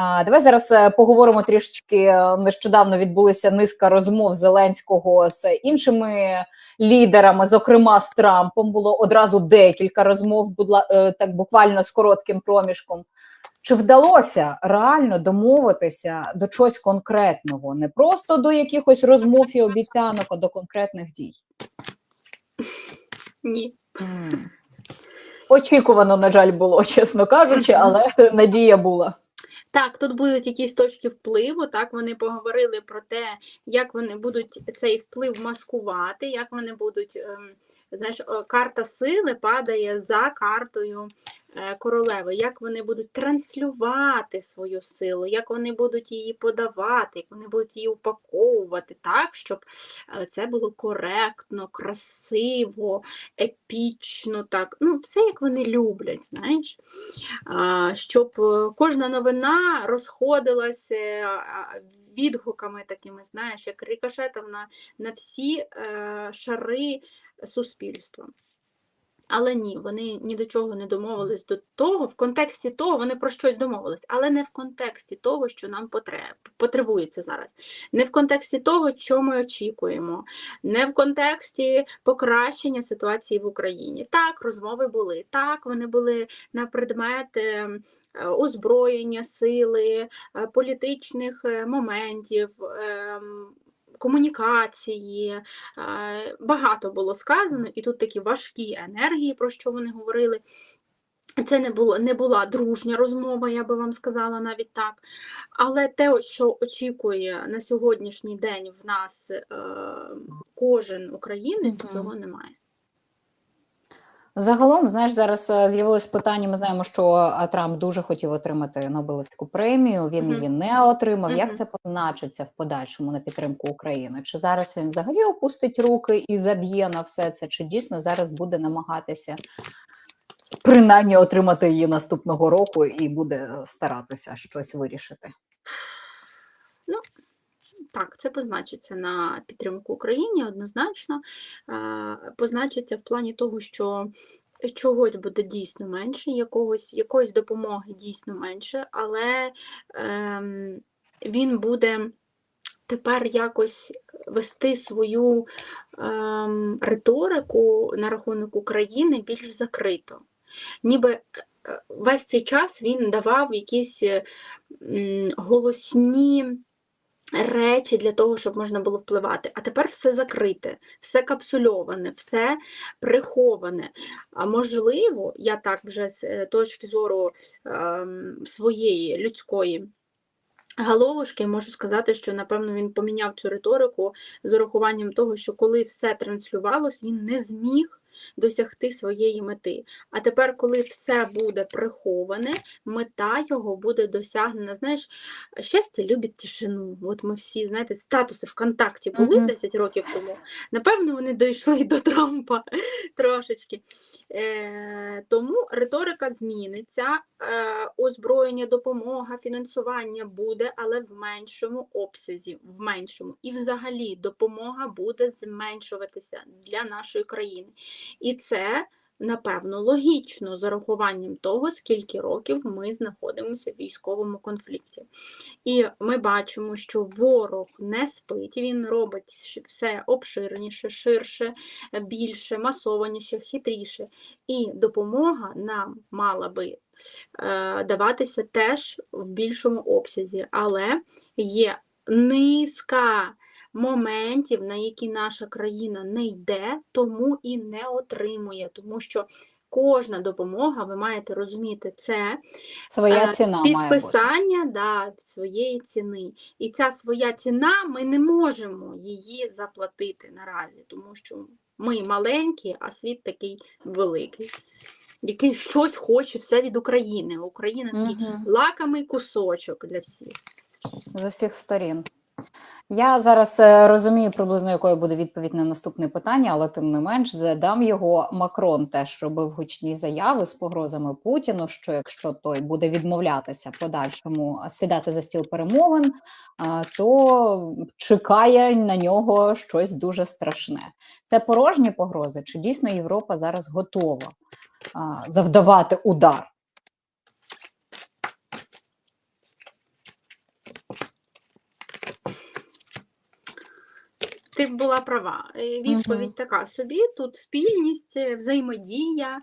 А, Давай зараз е, поговоримо трішечки. е, Нещодавно відбулися низка розмов Зеленського з іншими лідерами, зокрема з Трампом. Було одразу декілька розмов, будла е, так буквально з коротким проміжком. Чи вдалося реально домовитися до чогось конкретного, не просто до якихось розмов і обіцянок, а до конкретних дій? Ні. Очікувано, на жаль, було, чесно кажучи, але надія була. Так, тут будуть якісь точки впливу. Так, вони поговорили про те, як вони будуть цей вплив маскувати, як вони будуть, ем, знаєш, карта сили падає за картою королеви, як вони будуть транслювати свою силу, як вони будуть її подавати, як вони будуть її упаковувати так, щоб е, це було коректно, красиво, епічно, так. Ну, все як вони люблять, знаєш. Щоб е, кожна новина розходилася відгуками такими, знаєш, як рикошетом на, на всі е, шари суспільства. Але ні, вони ні до чого не домовились до того. В контексті того вони про щось домовились, але не в контексті того, що нам потреб, потребується зараз, не в контексті того, що ми очікуємо, не в контексті покращення ситуації в Україні. Так, розмови були. Так, вони були на предмет е, е, озброєння сили, е, політичних моментів. Комунікації, е, багато було сказано, і тут такі важкі енергії, про що вони говорили. Це не було не була дружня розмова, я би вам сказала навіть так. Але те, що очікує на сьогоднішній день в нас е, кожен українець, цього немає. Загалом, знаєш, зараз е, з'явилось питання. Ми знаємо, що е, Трамп дуже хотів отримати Нобелівську премію. Він Мгм. її не отримав. Як це позначиться в подальшому на підтримку України? Чи зараз він взагалі опустить руки і заб'є на все це? Чи дійсно зараз буде намагатися принаймні отримати її наступного року і буде старатися щось вирішити? Так, це позначиться на підтримку Україні однозначно. Е, Позначиться в плані того, що чогось буде дійсно менше, якогось, якоїсь допомоги дійсно менше, але ем, він буде тепер якось вести свою ем, риторику на рахунок України більш закрито. Ніби е, весь цей час він давав якісь голосні речі для того, щоб можна було впливати. А тепер все закрите, все капсульоване, все приховане. А можливо, я так вже з е, точки зору ем, своєї людської. Головушки можу сказати, що напевно він поміняв цю риторику з урахуванням того, що коли все транслювалось, він не зміг досягти своєї мети. А тепер, коли все буде приховане, мета його буде досягнена. Знаєш, щастя любить тишину. От ми всі, знаєте, статуси ВКонтакті були Мгм. 10 років тому. Напевно, вони дійшли до Трампа трошечки. Е, тому риторика зміниться, е, озброєння, допомога, фінансування буде, але в меншому обсязі, в меншому. І взагалі допомога буде зменшуватися для нашої країни. І це, напевно, логічно з урахуванням того, скільки років ми знаходимося в військовому конфлікті. І ми бачимо, що ворог не спить, він робить все обширніше, ширше, більше, масованіше, хитріше. І допомога нам мала би е, даватися теж в більшому обсязі, але є низка моментів, на які наша країна не йде, тому і не отримує, тому що. Кожна допомога, ви маєте розуміти, це Своя Е, ціна підписання да, своєї ціни. І ця своя ціна, ми не можемо її заплатити наразі, тому що ми маленькі, а світ такий великий, який щось хоче все від України. Україна такий Мгм. лакомий кусочок для всіх. з усіх сторін. Я зараз е, розумію приблизно, якою буде відповідь на наступне питання, але тим не менш задам його Макрон теж робив гучні заяви з погрозами Путіну, що якщо той буде відмовлятися подальшому сідати за стіл перемовин, то чекає на нього щось дуже страшне. Це порожні погрози, чи дійсно Європа зараз готова завдавати удар? Ти була права. Е, Відповідь така собі: тут спільність, е, взаємодія, е,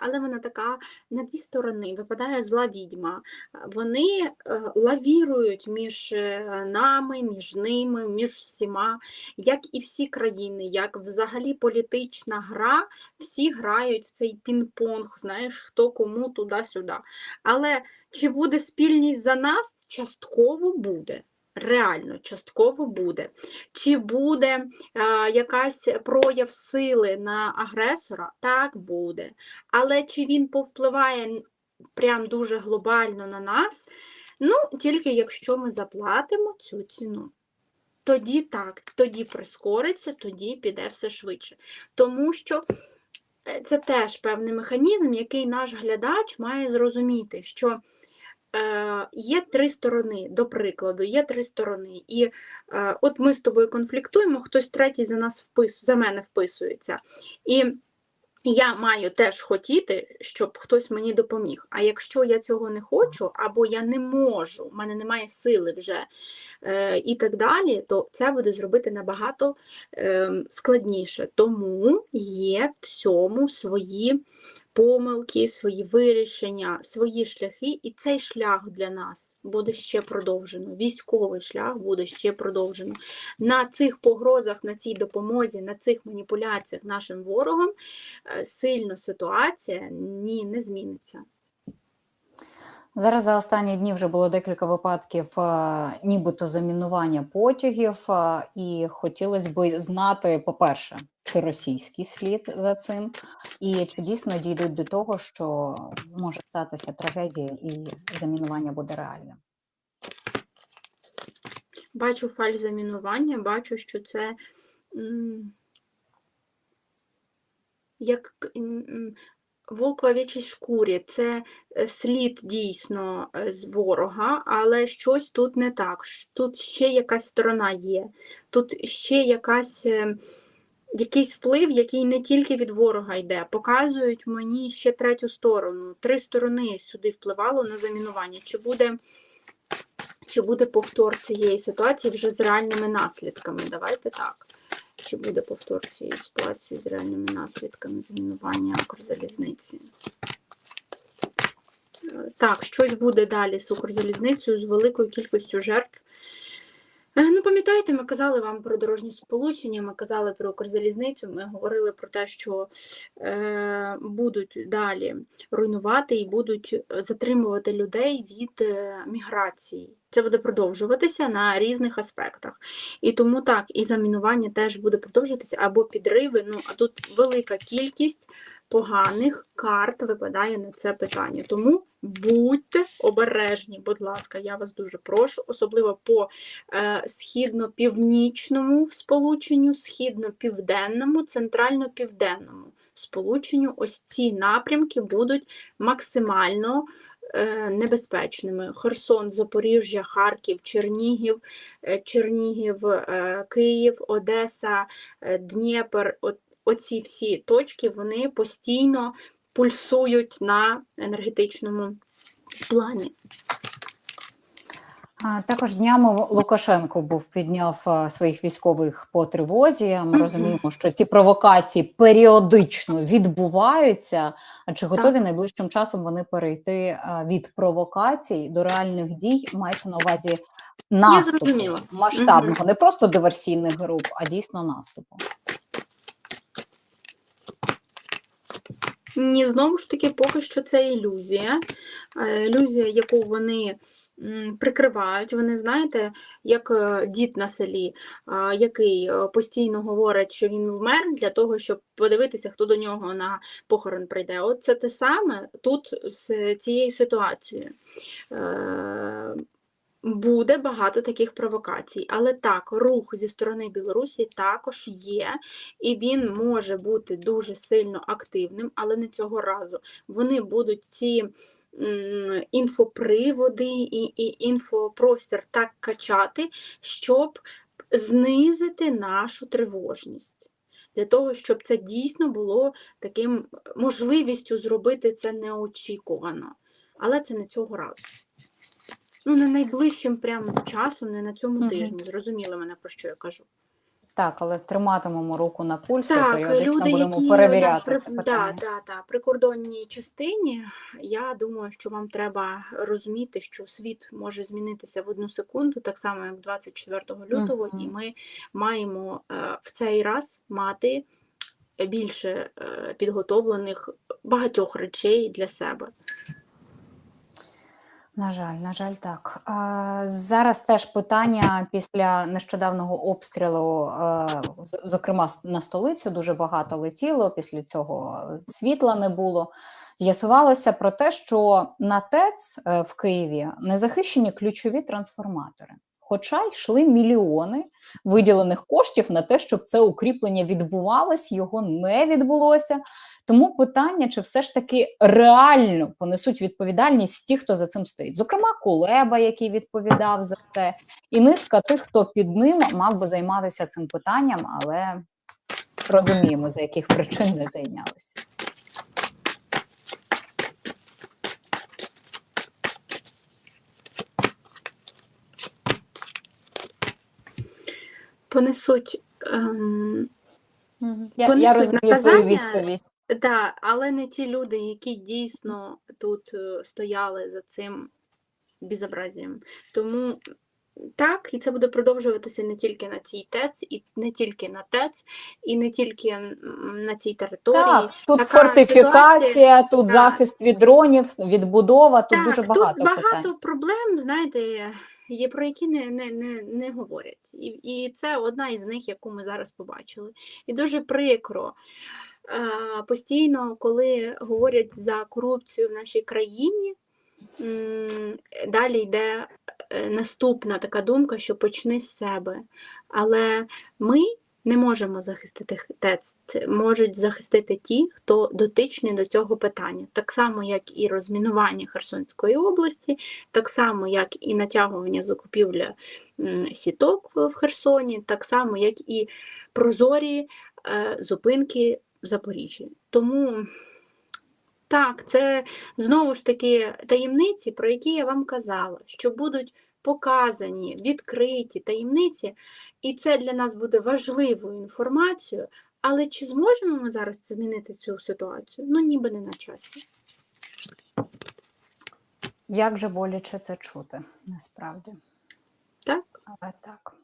але вона така на дві сторони. Випадає зла відьма. Вони лавірують між нами, між ними, між всіма, як і всі країни, як взагалі політична гра, всі грають в цей пінг-понг, знаєш, хто кому туди-сюди. Але чи буде спільність за нас? Частково буде. Реально, частково буде. Чи буде е, якась прояв сили на агресора? Так буде. Але чи він повпливає прям дуже глобально на нас? Ну, тільки якщо ми заплатимо цю ціну. Тоді так, тоді прискориться, тоді піде все швидше. Тому що е, це теж певний механізм, який наш глядач має зрозуміти, що е, є три сторони, до прикладу, є три сторони. І е, от ми з тобою конфліктуємо, хтось третій за нас впис, за мене вписується. І я маю теж хотіти, щоб хтось мені допоміг. А якщо я цього не хочу, або я не можу, в мене немає сили вже е, і так далі, то це буде зробити набагато е, складніше. Тому є в цьому свої помилки, свої вирішення, свої шляхи, і цей шлях для нас буде ще продовжено. Військовий шлях буде ще продовжено. На цих погрозах, на цій допомозі, на цих маніпуляціях нашим ворогом е, сильно ситуація ні не зміниться. Зараз за останні дні вже було декілька випадків е, нібито замінування потягів, е, і хотілося б знати, по-перше, чи російський слід за цим, і чи дійсно дійдуть до того, що може статися трагедія і замінування буде реальним. Бачу фаль замінування, бачу, що це як в овечій шкурі, це е, слід дійсно е, з ворога, але щось тут не так. Тут ще якась сторона є, тут ще якась. е, Якийсь вплив, який не тільки від ворога йде, показують мені ще третю сторону. Три сторони сюди впливало на замінування. Чи буде чи буде повтор цієї ситуації вже з реальними наслідками? Давайте так. Чи буде повтор цієї ситуації з реальними наслідками замінування Укрзалізниці? Е, Так, щось буде далі з Укрзалізницею, з великою кількістю жертв. Е, Ну, пам'ятаєте, ми казали вам про дорожні сполучення, ми казали про Укрзалізницю, ми говорили про те, що е, будуть далі руйнувати і будуть затримувати людей від е, міграції. Це буде продовжуватися на різних аспектах. І тому так, і замінування теж буде продовжуватися або підриви. Ну, а тут велика кількість поганих карт випадає на це питання. Тому будьте обережні, будь ласка, я вас дуже прошу, особливо по е, східно-північному сполученню, східно-південному, центрально-південному сполученню. Ось ці напрямки будуть максимально небезпечними. Херсон, Запоріжжя, Харків, Чернігів, е, Чернігів, е, Київ, Одеса, е, Дніпр. Оці всі точки вони постійно пульсують на енергетичному плані. Також днями Лукашенко був підняв е, своїх військових по тривозі. Ми розуміємо, що ці провокації періодично відбуваються. А чи готові найближчим часом вони перейти е, від провокацій до реальних дій? Мається на увазі наступу масштабного, не просто диверсійних груп, а дійсно наступу. Ні, знову ж таки, поки що це ілюзія. Е, Ілюзія, яку вони прикривають. Вони, знаєте, як е, дід на селі, який е, постійно говорить, що він вмер для того, щоб подивитися, хто до нього на похорон прийде. От це те саме тут з цією ситуацією. Е, Буде багато таких провокацій, але так, рух зі сторони Білорусі також є, і він може бути дуже сильно активним, але не цього разу. Вони будуть ці інфоприводи і, і інфопростір так качати, щоб знизити нашу тривожність. Для того, щоб це дійсно було таким можливістю зробити це неочікувано. Але це не цього разу. Ну, не найближчим прямо часом, не на цьому Мгм. тижні. Зрозуміли мене, про що я кажу. Так, але триматимемо руку на пульсі, Так, періодично люди, будемо які перевіряти на, це при, да, да, да, прикордонній частині, я думаю, що вам треба розуміти, що світ може змінитися в одну секунду, так само як 24 лютого, і ми маємо е, в цей раз мати більше е, підготовлених багатьох речей для себе. На жаль, на жаль, так. Зараз теж питання після нещодавнього обстрілу, е, зокрема на столицю, дуже багато летіло. Після цього світла не було. З'ясувалося про те, що на ТЕЦ е, в Києві не захищені ключові трансформатори. Хоча йшли мільйони виділених коштів на те, щоб це укріплення відбувалось, його не відбулося. Тому питання, чи все ж таки реально понесуть відповідальність ті, хто за цим стоїть. Зокрема, Кулеба, який відповідав за це, і низка тих, хто під ним мав би займатися цим питанням, але розуміємо, за яких причин не зайнялися. Понесуть. Ем, Я, Понесуть я розумію твою відповідь. Да, але не ті люди, які дійсно тут е, стояли за цим безобразієм. Тому так, і це буде продовжуватися не тільки на цій ТЕЦ, і не тільки на ТЕЦ, і не тільки на цій території. Так, тут така фортифікація, ситуація, тут так. захист від дронів, відбудова, тут так, дуже багато, тут багато питань. проблем, знаєте, є про які не, не, не, не говорять. І, і це одна із них, яку ми зараз побачили. І дуже прикро. Постійно, коли говорять за корупцію в нашій країні, далі йде е, наступна така думка, що почни з себе. Але ми не можемо захистити ТЕЦ. Можуть захистити ті, хто дотичний до цього питання. Так само, як і розмінування Херсонської області, так само, як і натягування закупівля сіток в Херсоні, так само, як і прозорі е, зупинки в Запоріжжі. Тому так, це знову ж таки таємниці, про які я вам казала, що будуть показані, відкриті таємниці, і це для нас буде важливою інформацією. Але чи зможемо ми зараз змінити цю ситуацію? Ну, ніби не на часі. Як же боляче це чути, насправді. Так? Але так.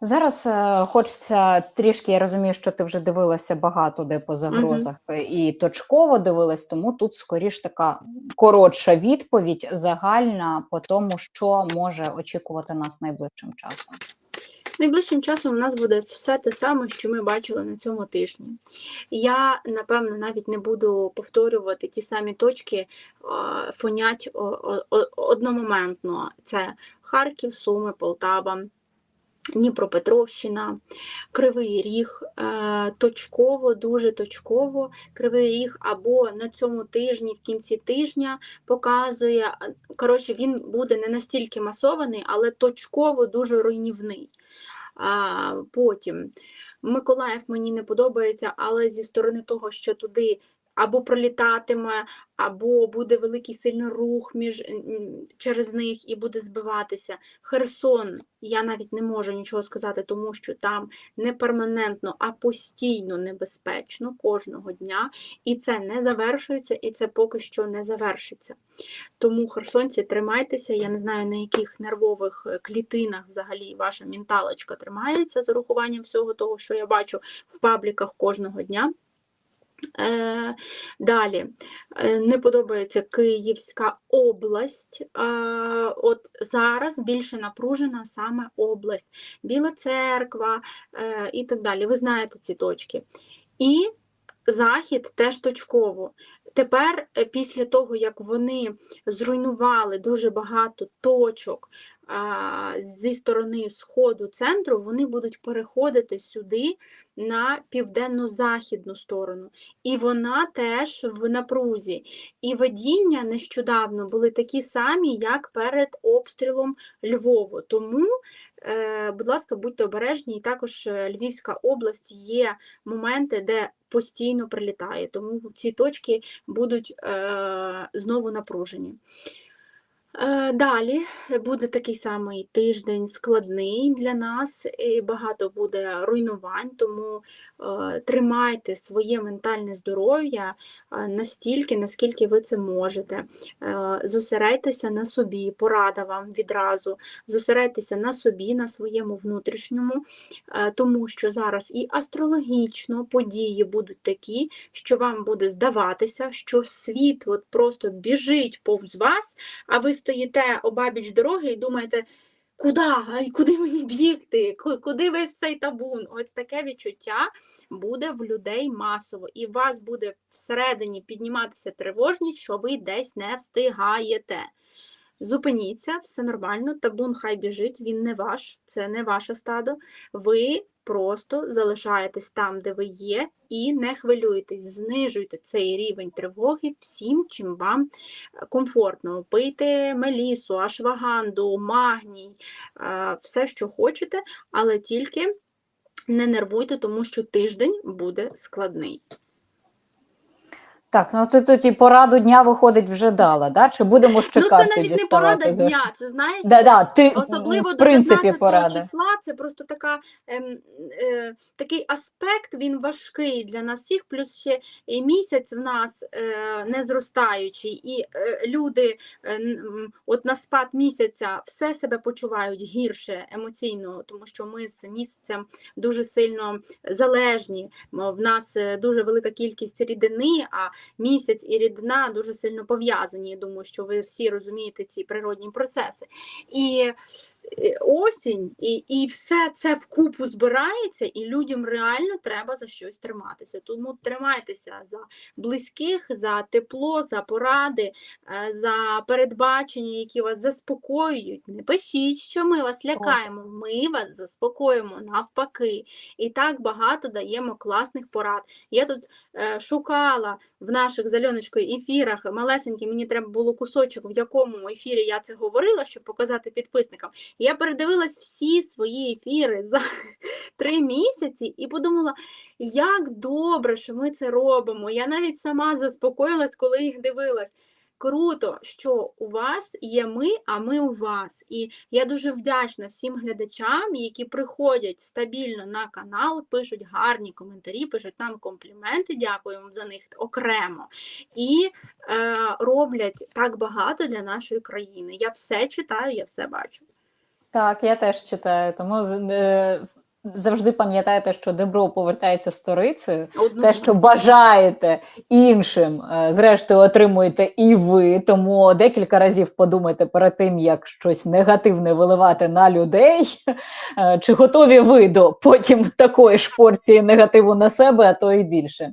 Зараз е, хочеться трішки, я розумію, що ти вже дивилася багато де по загрозах е, і точково дивилась, тому тут скоріш така коротша відповідь загальна по тому, що може очікувати нас найближчим часом. Найближчим часом у нас буде все те саме, що ми бачили на цьому тижні. Я, напевно, навіть не буду повторювати ті самі точки, е, фонять одномоментно. Це Харків, Суми, Полтава. Дніпропетровщина, Кривий Ріг, е, точково, дуже точково. Кривий Ріг або на цьому тижні, в кінці тижня показує. е, Коротше, він буде не настільки масований, але точково дуже руйнівний. Потім Миколаїв мені не подобається, але зі сторони того, що туди або пролітатиме, або буде великий сильний рух між, через них і буде збиватися. Херсон, я навіть не можу нічого сказати, тому що там не перманентно, а постійно небезпечно кожного дня. І це не завершується, і це поки що не завершиться. Тому, херсонці, тримайтеся. Я не знаю, на яких нервових е, клітинах взагалі ваша менталочка тримається з урахуванням всього того, що я бачу в пабліках кожного дня. Е, далі Е, не подобається Київська область. Е, от зараз більше напружена саме область, Біла Церква і так далі. Ви знаєте ці точки. І захід теж точково. Тепер, після того, як вони зруйнували дуже багато точок зі сторони сходу центру, вони будуть переходити сюди на південно-західну сторону. І вона теж в напрузі. І водіння нещодавно були такі самі, як перед обстрілом Львову. Тому, е, будь ласка, будьте обережні, і також е, Львівська область є моменти, де постійно прилітає, тому ці точки будуть е, знову напружені. Е, Далі буде такий самий тиждень складний для нас, і багато буде руйнувань, тому тримайте своє ментальне здоров'я е, настільки, наскільки ви це можете. Е, Зосередьтеся на собі, порада вам відразу. Зосередьтеся на собі, на своєму внутрішньому, е, тому що зараз і астрологічно події будуть такі, що вам буде здаватися, що світ от просто біжить повз вас, а ви стоїте обабіч дороги і думаєте, куди, куди мені бігти, куди весь цей табун? Ось таке відчуття буде в людей масово, і у вас буде всередині підніматися тривожність, що ви десь не встигаєте. Зупиніться, все нормально, табун хай біжить, він не ваш, це не ваше стадо. Ви просто залишаєтесь там, де ви є, і не хвилюйтесь, знижуйте цей рівень тривоги всім, чим вам е, комфортно. Пийте мелісу, ашваганду, магній, е, все, що хочете, але тільки не нервуйте, тому що тиждень буде складний. Так, ну ти тоді пораду дня виходить вже дала, да? Чи будемо ж Ну, це навіть не порада дня, це знаєш, Да, да, ти, Особливо в до 15 числа це просто така, ем, е, такий аспект, він важкий для нас всіх, плюс ще і місяць в нас е, не зростаючий, і е, люди е, от на спад місяця все себе почувають гірше емоційно, тому що ми з місяцем дуже сильно залежні. В нас е, дуже велика кількість рідини, а місяць і рідна дуже сильно пов'язані. Я думаю, що ви всі розумієте ці природні процеси. І осінь, і, і все це вкупу збирається, і людям реально треба за щось триматися. Тому тримайтеся за близьких, за тепло, за поради, е, за передбачення, які вас заспокоюють. Не пишіть, що ми вас лякаємо. Ми вас заспокоїмо навпаки. І так багато даємо класних порад. Я тут е, шукала в наших з ефірах малесенькі, мені треба було кусочок, в якому ефірі я це говорила, щоб показати підписникам. Я передивилась всі свої ефіри за три місяці і подумала, як добре, що ми це робимо. Я навіть сама заспокоїлась, коли їх дивилась. Круто, що у вас є ми, а ми у вас. І я дуже вдячна всім глядачам, які приходять стабільно на канал, пишуть гарні коментарі, пишуть нам компліменти, дякуємо за них окремо. І е, роблять так багато для нашої країни. Я все читаю, я все бачу. Так, я теж читаю, тому е, завжди пам'ятайте, що добро повертається сторицею. Те, що бажаєте іншим, е, зрештою отримуєте і ви. Тому декілька разів подумайте перед тим, як щось негативне виливати на людей. Е, Чи готові ви до потім такої ж порції негативу на себе, а то і більше.